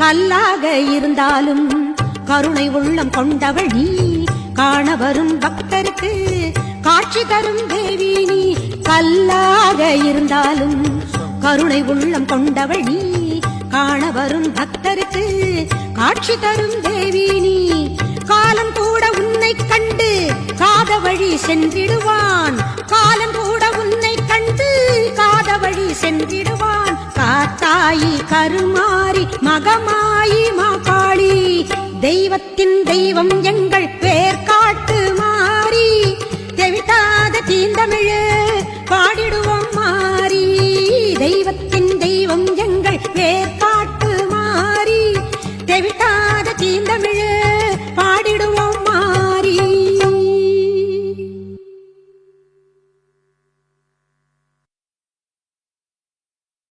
கல்லாக இருந்தாலும் கருணை உள்ளம் கொண்டவள் நீ. காண வரும் பக்தருக்கு காட்சி தரும் தேவி நீ. கல்லாக இருந்தாலும் கருணை உள்ளம் கொண்டவள் நீ. காண வரும் பக்தருக்கு காட்சி தரும் தேவி நீ. காலம் கூட உன்னை கண்டு காத வழி சென்றிடுவான். காலம் கூட உன்னை கண்டு காத வழி சென்றிடுவான். காத்தாயி கருமா காளி மகமாயி மா காளி தெய்வத்தின் தெய்வம் எங்கள் பேர் காட்டு மாறி. தெவிட்டாத தீந்தமிழு பாடிடுவோம் மாறி. தெய்வத்தின் தெய்வம் எங்கள் பேர் காட்டு மாறி. தெவிட்டாத தீந்தமிழு